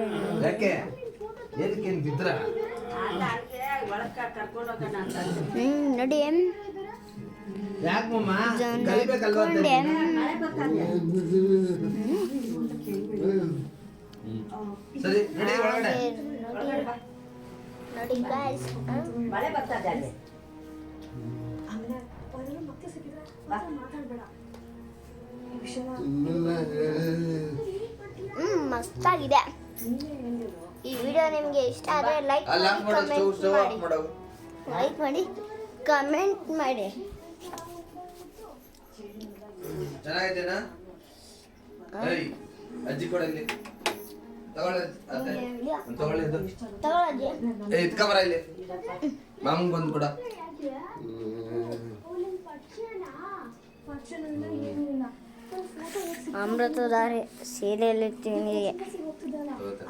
ಮಾಡೋಣ ಯಾಕೆ? ಏನಕ್ಕೇನು ಬಿದ್ರ? ಹ್ಮ್ ನೋಡಿ ಕಲಿಬೇಕಲ್ವಾ. ಸರಿ ನಡಿ ಒಳಗಡೆ. ನೋಡಿ. ಬರ್ತದೆ ಅಲ್ಲಿ. ಹ್ಮ್ ಮಸ್ತಾಗಿದೆ. ಈ ವಿಡಿಯೋ ನಿಮಗೆ ಇಷ್ಟ ಆದರೆ ಲೈಕ್ ಆಫ್ ಮಾಡೋ ಲೈಕ್ ಮಾಡಿ. ಕಮೆಂಟ್ ಮಾಡಿ ಚೆನ್ನಾಗಿದೆನಾ ಅಜ್ಜಿ ಕೊಡಲ್ಲಿ ಇತ್ಕೊಂಬರ ಇಲ್ಲಿ. ಮಾಮಂಗ್ ಬಂದು ಕೊಡ. ಅಮೃತಧಾರೆ ಸೀರಿಯಲ್ ಹೌದಾ?